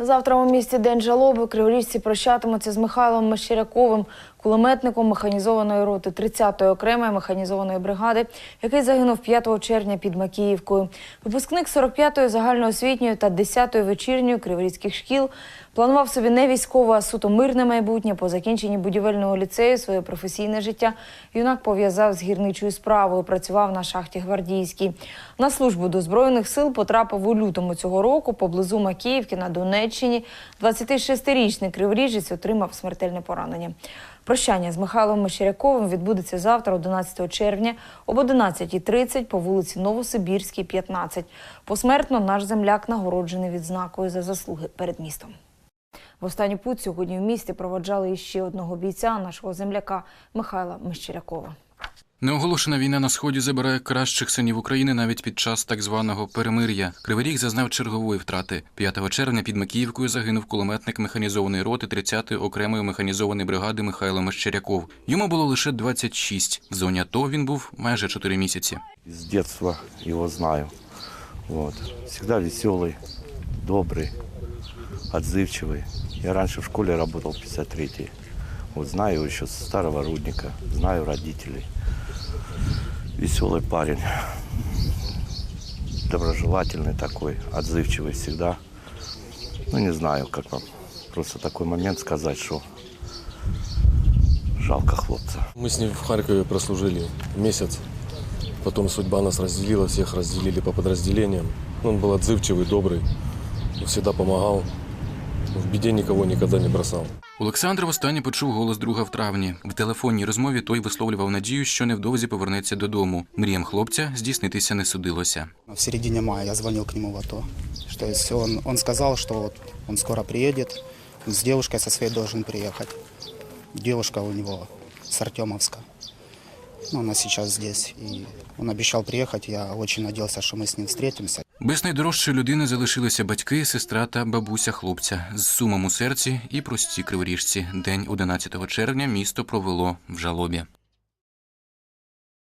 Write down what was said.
Завтра у місті День жалоби. Криворіжці прощатимуться з Михайлом Мещеряковим, кулеметником механізованої роти 30-ї окремої механізованої бригади, який загинув 5 червня під Макіївкою. Випускник 45-ї загальноосвітньої та 10-ї вечірньої криворізьких шкіл планував собі не військове, а суто мирне майбутнє. По закінченні будівельного ліцею своє професійне життя юнак пов'язав з гірничою справою. Працював на шахті Гвардійській. На службу до збройних сил потрапив у лютому цього року поблизу Макіївки на Донеччині. 26-річний криворіжець отримав смертельне поранення. Прощання з Михайлом Мещеряковим відбудеться завтра, 11 червня, об 11.30 по вулиці Новосибірській, 15. Посмертно наш земляк нагороджений відзнакою за заслуги перед містом. В останню путь сьогодні в місті проводжали іще одного бійця, нашого земляка Михайла Мещерякова. Неоголошена війна на сході забирає кращих синів України навіть під час так званого перемир'я. Кривий Ріг зазнав чергової втрати. 5 червня під Макіївкою загинув кулеметник механізованої роти 30-ї окремої механізованої бригади Михайло Мещеряков. Йому було лише 26. В зоні АТО він був майже 4 місяці. С детства его знаю. Вот. Всегда веселый, добрый, отзывчивый. Я раньше в школе работал 53-й. Вот знаю его еще с старого рудника, знаю родителей. Веселый парень, доброжелательный такой, отзывчивый всегда. Ну, не знаю, как вам просто такой момент сказать, что жалко хлопца. Мы с ним в Харькове прослужили месяц. Потом судьба нас разделила, всех разделили по подразделениям. Он был отзывчивый, добрый, всегда помогал. В беде никого никогда не бросал. Олександр востаннє почув голос друга в травні. В телефонній розмові той висловлював надію, що невдовзі повернеться додому. Мріям хлопця здійснитися не судилося. В середине мая я звонил к нему в АТО. То есть он, он сказал, что вот он скоро приедет, он с девушкой со своей должен приехать. Девушка у него с Артемовска. Ну, она сейчас здесь. И он обещал приехать. Я очень надеялся, что мы с ним встретимся. Без найдорожчої людини залишилися батьки, сестра та бабуся хлопця з сумом у серці і прості криворіжці. День 11 червня місто провело в жалобі.